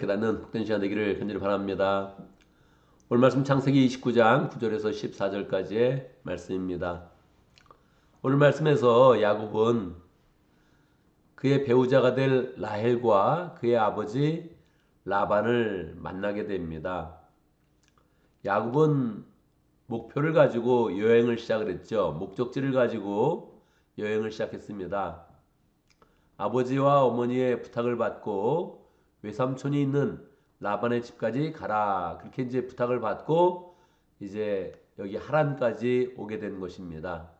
깨닫는 복된 시간 되기를 간절히 바랍니다. 오늘 말씀 창세기 29장 9절에서 14절까지의 말씀입니다. 오늘 말씀에서 야곱은 그의 배우자가 될 라헬과 그의 아버지 라반을 만나게 됩니다. 야곱은 목표를 가지고 여행을 시작을 했죠. 목적지를 가지고 여행을 시작했습니다. 아버지와 어머니의 부탁을 받고 외삼촌이 있는 라반의 집까지 가라. 그렇게 이제 부탁을 받고 이제 여기 하란까지 오게 된 것입니다.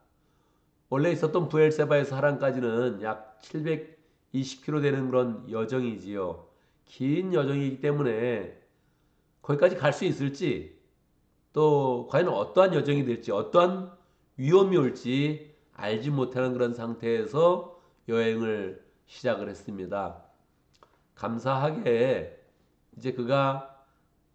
원래 있었던 부엘세바에서 하란까지는 약 720km 되는 그런 여정이지요. 긴 여정이기 때문에 거기까지 갈 수 있을지 또 과연 어떠한 여정이 될지 어떠한 위험이 올지 알지 못하는 그런 상태에서 여행을 시작을 했습니다. 감사하게 이제 그가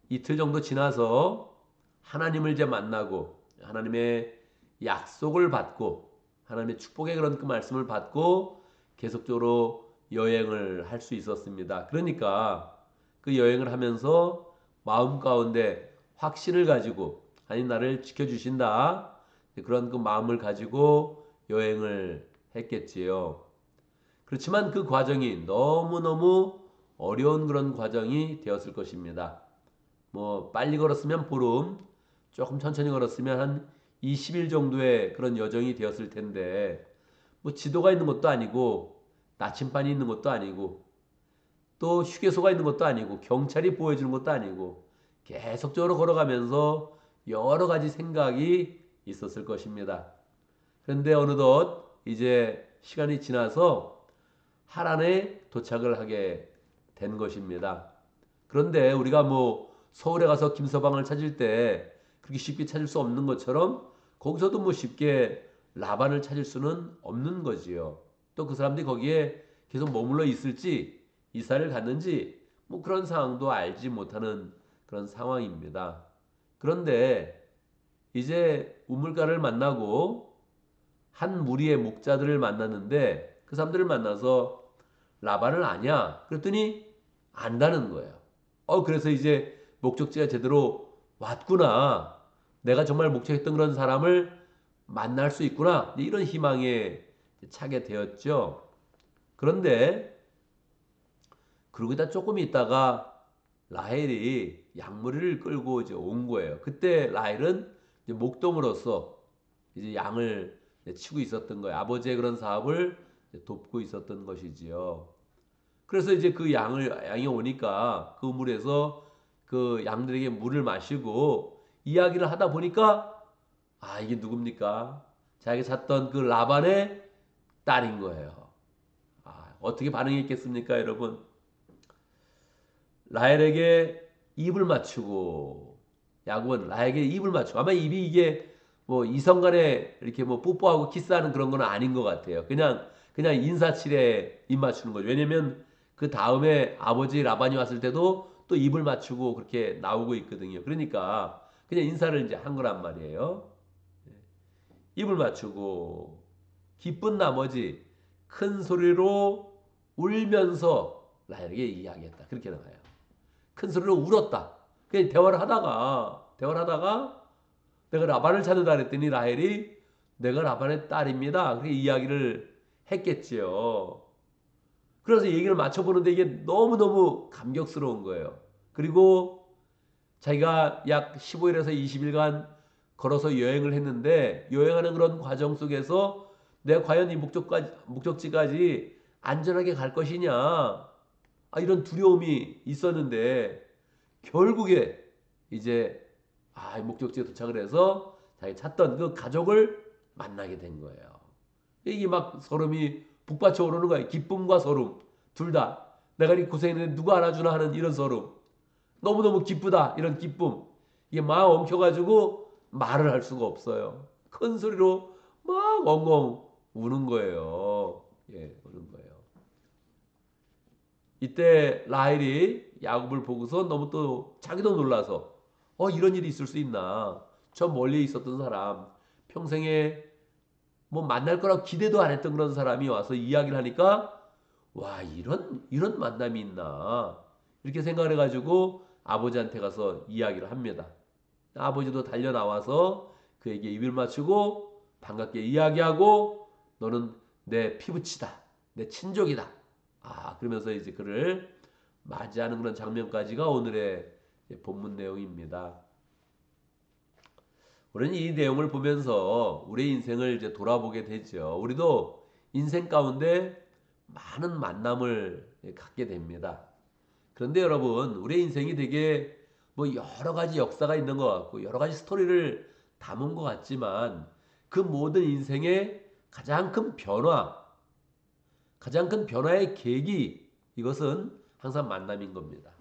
이틀 정도 지나서 하나님을 이제 만나고 하나님의 약속을 받고 하나님의 축복의 그런 그 말씀을 받고 계속적으로 여행을 할 수 있었습니다. 그러니까 그 여행을 하면서 마음 가운데 확신을 가지고 하나님 나를 지켜주신다 그런 그 마음을 가지고 여행을 했겠지요. 그렇지만 그 과정이 너무너무 어려운 그런 과정이 되었을 것입니다. 뭐 빨리 걸었으면 보름, 조금 천천히 걸었으면 한 20일 정도의 그런 여정이 되었을 텐데 뭐 지도가 있는 것도 아니고 나침반이 있는 것도 아니고 또 휴게소가 있는 것도 아니고 경찰이 보여주는 것도 아니고 계속적으로 걸어가면서 여러 가지 생각이 있었을 것입니다. 그런데 어느덧 이제 시간이 지나서 하란에 도착을 하게 된 것입니다. 그런데 우리가 뭐 서울에 가서 김서방을 찾을 때 그렇게 쉽게 찾을 수 없는 것처럼 거기서도 뭐 쉽게 라반을 찾을 수는 없는 거지요. 또 그 사람들이 거기에 계속 머물러 있을지 이사를 갔는지 뭐 그런 상황도 알지 못하는 그런 상황입니다. 그런데 이제 우물가를 만나고 한 무리의 목자들을 만났는데 그 사람들을 만나서 라반을 아냐? 그랬더니 안다는 거예요. 어, 그래서 이제 목적지가 제대로 왔구나. 내가 정말 목적했던 그런 사람을 만날 수 있구나. 이런 희망에 차게 되었죠. 그런데 그러고 있다 조금 있다가 라헬이 양머리를 끌고 이제 온 거예요. 그때 라헬은 목동으로서 이제 양을 치고 있었던 거예요. 아버지의 그런 사업을 돕고 있었던 것이지요. 그래서 이제 그 양을 양이 오니까 그 물에서 그 양들에게 물을 마시고 이야기를 하다 보니까 아 이게 누굽니까? 자기가 찾던 그 라반의 딸인 거예요. 아, 어떻게 반응했겠습니까, 여러분? 라헬에게 입을 맞추고 야곱은 라헬에게 입을 맞추고 아마 입이 이게 뭐 이성간에 이렇게 뭐 뽀뽀하고 키스하는 그런 건 아닌 것 같아요. 그냥 그냥 인사치레 입 맞추는 거죠. 왜냐면 그 다음에 아버지 라반이 왔을 때도 또 입을 맞추고 그렇게 나오고 있거든요. 그러니까 그냥 인사를 이제 한 거란 말이에요. 예. 입을 맞추고 기쁜 나머지 큰 소리로 울면서 라헬에게 이야기했다. 그렇게 나와요. 큰 소리로 울었다. 그 대화를 하다가 대화를 하다가 내가 라반을 찾는다 그랬더니 라헬이 내가 라반의 딸입니다. 그렇게 이야기를 했겠지요. 그래서 얘기를 맞춰보는데 이게 너무너무 감격스러운 거예요. 그리고 자기가 약 15일에서 20일간 걸어서 여행을 했는데 여행하는 그런 과정 속에서 내가 과연 이 목적까지, 목적지까지 안전하게 갈 것이냐 아, 이런 두려움이 있었는데 결국에 이제 아, 목적지에 도착을 해서 자기 찾던 그 가족을 만나게 된 거예요. 이게 막 소름이 북받쳐 오르는 거예요. 기쁨과 소름. 둘 다. 내가 이 고생했는데 누가 알아주나 하는 이런 소름. 너무너무 기쁘다. 이런 기쁨. 이게 막 엉켜가지고 말을 할 수가 없어요. 큰 소리로 막 엉엉 우는 거예요. 예, 우는 거예요. 이때 라헬이 야곱을 보고서 너무 또 자기도 놀라서 어 이런 일이 있을 수 있나? 저 멀리 있었던 사람 평생에 뭐 만날 거라고 기대도 안 했던 그런 사람이 와서 이야기를 하니까 와 이런 이런 만남이 있나 이렇게 생각을 해가지고 아버지한테 가서 이야기를 합니다. 아버지도 달려 나와서 그에게 입을 맞추고 반갑게 이야기하고 너는 내 피부치다, 내 친족이다. 아 그러면서 이제 그를 맞이하는 그런 장면까지가 오늘의 본문 내용입니다. 우리는 이 내용을 보면서 우리 인생을 이제 돌아보게 되죠. 우리도 인생 가운데 많은 만남을 갖게 됩니다. 그런데 여러분, 우리 인생이 되게 뭐 여러 가지 역사가 있는 것 같고 여러 가지 스토리를 담은 것 같지만 그 모든 인생의 가장 큰 변화, 가장 큰 변화의 계기 이것은 항상 만남인 겁니다.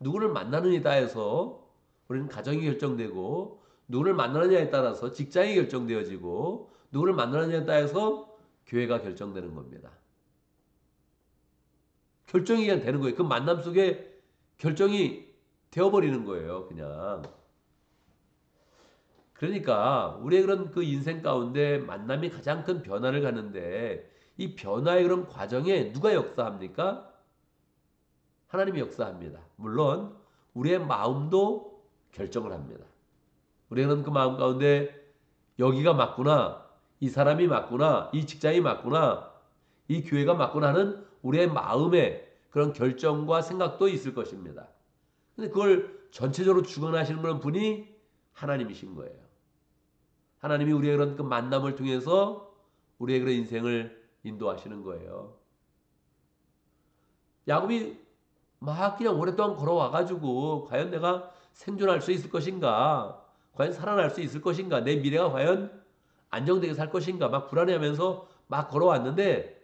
누구를 만나느냐에 따라서 우리는 가정이 결정되고 누구를 만나느냐에 따라서 직장이 결정되어지고 누구를 만나느냐에 따라서 교회가 결정되는 겁니다. 결정이 그냥 되는 거예요. 그 만남 속에 결정이 되어버리는 거예요. 그냥. 그러니까 우리의 그런 그 인생 가운데 만남이 가장 큰 변화를 가는데 이 변화의 그런 과정에 누가 역사합니까? 하나님이 역사합니다. 물론 우리의 마음도 결정을 합니다. 우리는 그 마음 가운데 여기가 맞구나, 이 사람이 맞구나, 이 직장이 맞구나, 이 교회가 맞구나 하는 우리의 마음에 그런 결정과 생각도 있을 것입니다. 근데 그걸 전체적으로 주관하시는 분이 하나님이신 거예요. 하나님이 우리의 그런 그 만남을 통해서 우리의 그런 인생을 인도하시는 거예요. 야곱이 막 그냥 오랫동안 걸어와가지고 과연 내가 생존할 수 있을 것인가? 과연 살아날 수 있을 것인가? 내 미래가 과연 안정되게 살 것인가? 막 불안해하면서 막 걸어왔는데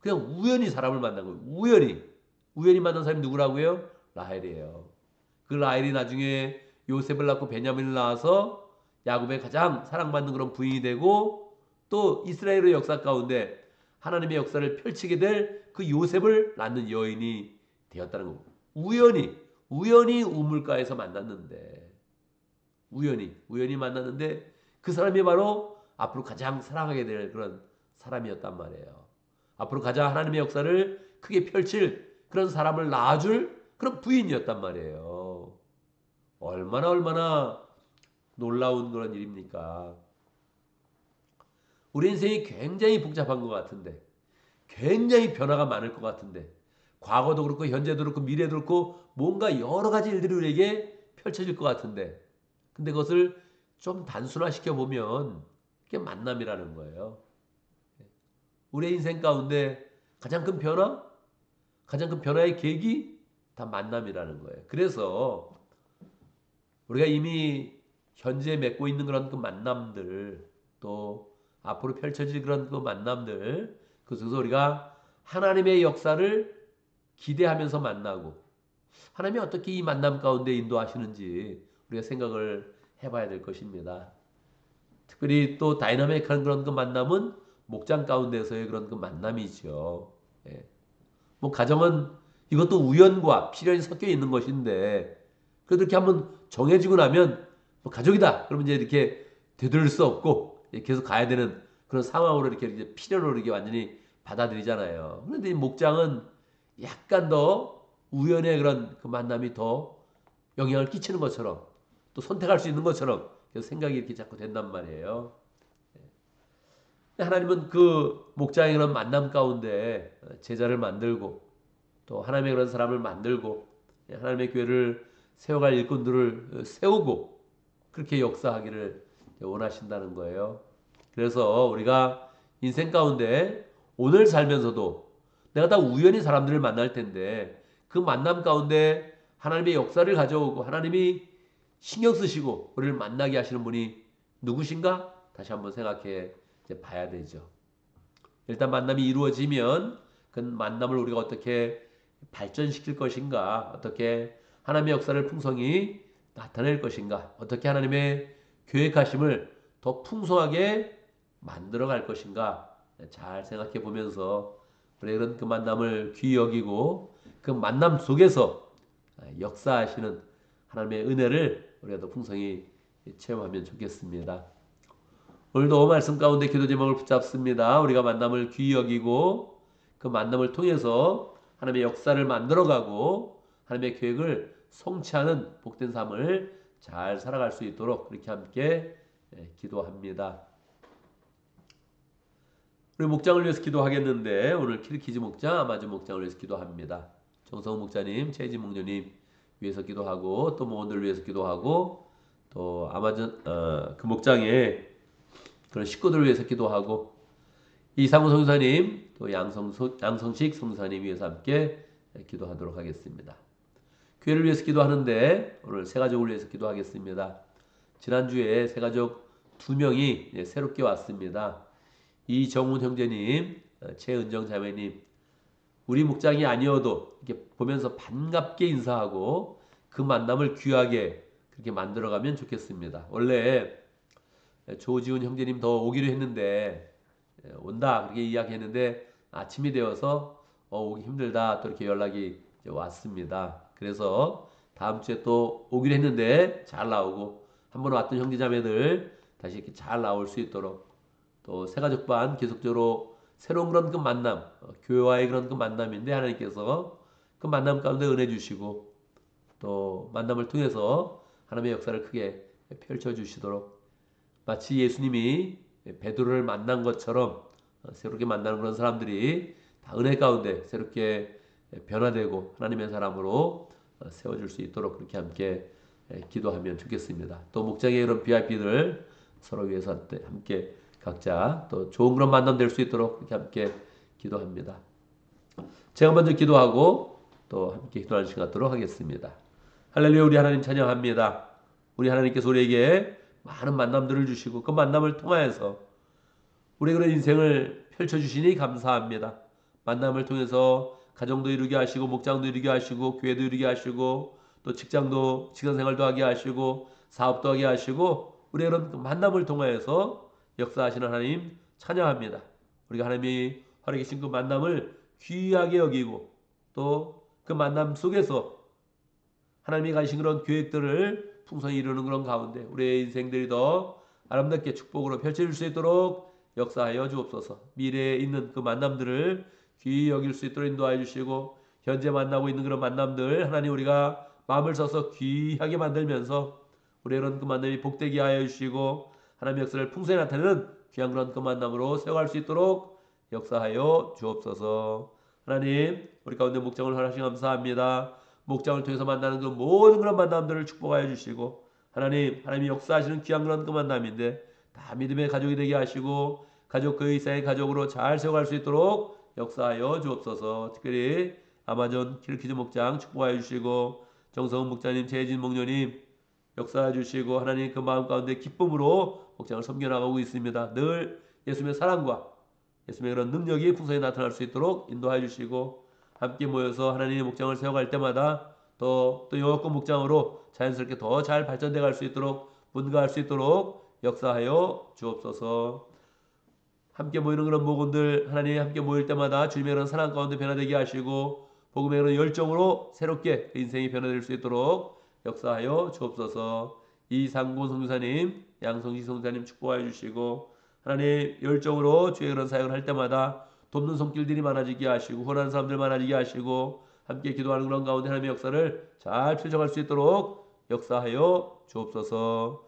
그냥 우연히 사람을 만난 거예요. 우연히. 우연히 만난 사람이 누구라고요? 라헬이에요. 그 라헬이 나중에 요셉을 낳고 베냐민을 낳아서 야곱의 가장 사랑받는 그런 부인이 되고 또 이스라엘의 역사 가운데 하나님의 역사를 펼치게 될 그 요셉을 낳는 여인이 되었다는 겁니다. 우연히 우연히 우물가에서 만났는데 우연히 우연히 만났는데 그 사람이 바로 앞으로 가장 사랑하게 될 그런 사람이었단 말이에요. 앞으로 가장 하나님의 역사를 크게 펼칠 그런 사람을 낳아줄 그런 부인이었단 말이에요. 얼마나 얼마나 놀라운 그런 일입니까? 우리 인생이 굉장히 복잡한 것 같은데, 굉장히 변화가 많을 것 같은데, 과거도 그렇고, 현재도 그렇고, 미래도 그렇고, 뭔가 여러 가지 일들이 우리에게 펼쳐질 것 같은데, 근데 그것을 좀 단순화시켜 보면, 그게 만남이라는 거예요. 우리 인생 가운데 가장 큰 변화, 가장 큰 변화의 계기, 다 만남이라는 거예요. 그래서, 우리가 이미 현재 맺고 있는 그런 그 만남들 또 앞으로 펼쳐질 그런 그 만남들 그래서 우리가 하나님의 역사를 기대하면서 만나고 하나님이 어떻게 이 만남 가운데 인도하시는지 우리가 생각을 해봐야 될 것입니다. 특별히 또 다이나믹한 그런 그 만남은 목장 가운데서의 그런 그 만남이죠. 예. 뭐 가정은 이것도 우연과 필연이 섞여 있는 것인데 그래도 이렇게 한번 정해지고 나면 뭐 가족이다. 그러면 이제 이렇게 되돌릴 수 없고 계속 가야 되는 그런 상황으로 이렇게 이제 필연으로 이렇게 완전히 받아들이잖아요. 그런데 이 목장은 약간 더 우연의 그런 그 만남이 더 영향을 끼치는 것처럼 또 선택할 수 있는 것처럼 생각이 이렇게 자꾸 된단 말이에요. 하나님은 그 목장의 그런 만남 가운데 제자를 만들고 또 하나님의 그런 사람을 만들고 하나님의 교회를 세워갈 일꾼들을 세우고 그렇게 역사하기를 원하신다는 거예요. 그래서 우리가 인생 가운데 오늘 살면서도 내가 다 우연히 사람들을 만날 텐데 그 만남 가운데 하나님의 역사를 가져오고 하나님이 신경 쓰시고 우리를 만나게 하시는 분이 누구신가? 다시 한번 생각해 봐야 되죠. 일단 만남이 이루어지면 그 만남을 우리가 어떻게 발전시킬 것인가? 어떻게 하나님의 역사를 풍성히 나타낼 것인가? 어떻게 하나님의 계획하심을 더 풍성하게 만들어 갈 것인가? 잘 생각해 보면서 우리 그런 그 만남을 귀히 여기고 그 만남 속에서 역사하시는 하나님의 은혜를 우리가 더 풍성히 체험하면 좋겠습니다. 오늘도 말씀 가운데 기도 제목을 붙잡습니다. 우리가 만남을 귀히 여기고 그 만남을 통해서 하나님의 역사를 만들어가고 하나님의 계획을 성취하는 복된 삶을 잘 살아갈 수 있도록 그렇게 함께 예, 기도합니다. 우리 목장을 위해서 기도하겠는데 오늘 키르키즈 목장, 아마존 목장을 위해서 기도합니다. 정성 목자님, 최진 목녀님 위해서 기도하고 또 모원들 위해서 기도하고 또 아마존 어, 그 목장의 그런 식구들 위해서 기도하고 이상우 성사님 또 양성 양성식 성사님 위해서 함께 기도하도록 하겠습니다. 교회를 위해서 기도하는데 오늘 세 가족을 위해서 기도하겠습니다. 지난주에 세 가족 두 명이 새롭게 왔습니다. 이정훈 형제님, 어, 최은정 자매님, 우리 목장이 아니어도 이렇게 보면서 반갑게 인사하고 그 만남을 귀하게 그렇게 만들어가면 좋겠습니다. 원래 조지훈 형제님 더 오기로 했는데 예, 온다 그렇게 이야기했는데 아침이 되어서 어, 오기 힘들다 또 이렇게 연락이 왔습니다. 그래서 다음 주에 또 오기로 했는데 잘 나오고 한번 왔던 형제자매들 다시 이렇게 잘 나올 수 있도록 또 새가족반 계속적으로 새로운 그런 그 만남, 어, 교회와의 그런 그 만남인데 하나님께서 그 만남 가운데 은혜 주시고 또 만남을 통해서 하나님의 역사를 크게 펼쳐 주시도록 마치 예수님이 베드로를 만난 것처럼 어, 새롭게 만나는 그런 사람들이 다 은혜 가운데 새롭게 변화되고 하나님의 사람으로 어, 세워줄 수 있도록 그렇게 함께 기도하면 좋겠습니다. 또 목장의 그런 VIP들 서로 위해서 함께 각자 또 좋은 그런 만남 될 수 있도록 함께 기도합니다. 제가 먼저 기도하고 또 함께 기도하는 시간 갖도록 하겠습니다. 할렐루야 우리 하나님 찬양합니다. 우리 하나님께서 우리에게 많은 만남들을 주시고 그 만남을 통하여서 우리 그런 인생을 펼쳐주시니 감사합니다. 만남을 통해서 가정도 이루게 하시고 목장도 이루게 하시고 교회도 이루게 하시고 또 직장도 직장생활도 하게 하시고 사업도 하게 하시고 우리 그런 그 만남을 통하여서 역사하시는 하나님 찬양합니다. 우리가 하나님이 허락해 주신 그 만남을 귀하게 여기고 또 그 만남 속에서 하나님이 가신 그런 계획들을 풍성히 이루는 그런 가운데 우리의 인생들이 더 아름답게 축복으로 펼쳐질 수 있도록 역사하여 주옵소서. 미래에 있는 그 만남들을 귀히 여길 수 있도록 인도하여 주시고 현재 만나고 있는 그런 만남들 하나님 우리가 마음을 써서 귀하게 만들면서 우리 이런 그 만남이 복되게 하여 주시고 하나님의 역사를 풍성히 나타내는 귀한 그런 그 만남으로 세워갈 수 있도록 역사하여 주옵소서. 하나님, 우리 가운데 목장을 허락하시 감사합니다. 목장을 통해서 만나는 그 모든 그런 만남들을 축복하여 주시고 하나님, 하나님이 역사하시는 귀한 그런 그 만남인데 다 믿음의 가족이 되게 하시고 가족 그 이상의 가족으로 잘 세워갈 수 있도록 역사하여 주옵소서. 특별히 아마존 킬키즈 목장 축복하여 주시고 정성훈 목자님, 재진 목녀님 역사해 주시고 하나님 그 마음 가운데 기쁨으로 목장을 섬겨 나가고 있습니다. 늘 예수님의 사랑과 예수님의 그런 능력이 풍성히 나타날 수 있도록 인도해 주시고 함께 모여서 하나님의 목장을 세워갈 때마다 또, 또 영업권 목장으로 자연스럽게 더 잘 발전돼 갈 수 있도록 분가할 수 있도록 역사하여 주옵소서. 함께 모이는 그런 모건들 하나님 함께 모일 때마다 주님의 그런 사랑 가운데 변화되게 하시고 복음의 그런 열정으로 새롭게 그 인생이 변화될 수 있도록 역사하여 주옵소서. 이상곤 성사님, 양성시 성사님 축복하여 주시고 하나님 열정으로 주의 그런 사역을 할 때마다 돕는 손길들이 많아지게 하시고 후원하는 사람들 많아지게 하시고 함께 기도하는 그런 가운데 하나님의 역사를 잘 펼쳐갈 수 있도록 역사하여 주옵소서.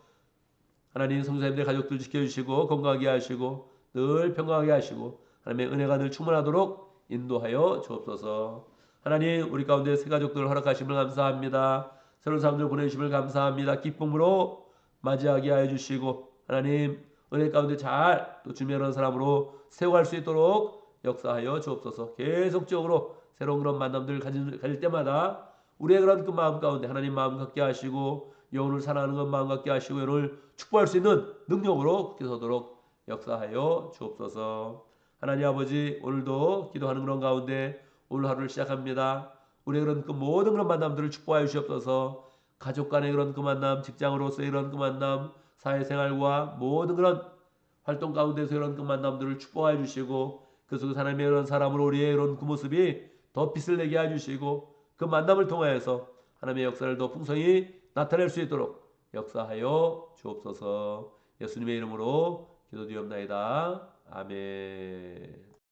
하나님 성사님들 가족들 지켜주시고 건강하게 하시고 늘 평강하게 하시고 하나님의 은혜가 늘 충만하도록 인도하여 주옵소서. 하나님 우리 가운데 새 가족들 허락하심을 감사합니다. 새로운 사람들 보내주심을 감사합니다. 기쁨으로 맞이하게 하여 주시고 하나님 은혜 가운데 잘 또 주면한 사람으로 세워갈 수 있도록 역사하여 주옵소서. 계속적으로 새로운 그런 만남들 가질, 가질 때마다 우리의 그런 그 마음 가운데 하나님 마음 갖게 하시고 영혼을 사랑하는 것 마음 갖게 하시고 영혼을 축복할 수 있는 능력으로 굳게 서도록 역사하여 주옵소서. 하나님 아버지 오늘도 기도하는 그런 가운데 오늘 하루를 시작합니다. 우리의 그런 그 모든 그런 만남들을 축복하여 주옵소서. 가족 간의 그런 그 만남, 직장으로서의 그런 그 만남, 사회생활과 모든 그런 활동 가운데서 이런 그 만남들을 축복하여 주시고 그 속에 하나님의 이런 사람으로 우리의 이런 그 모습이 더 빛을 내게 해주시고 그 만남을 통하여서 하나님의 역사를 더 풍성히 나타낼 수 있도록 역사하여 주옵소서 예수님의 이름으로 기도드리옵나이다. 아멘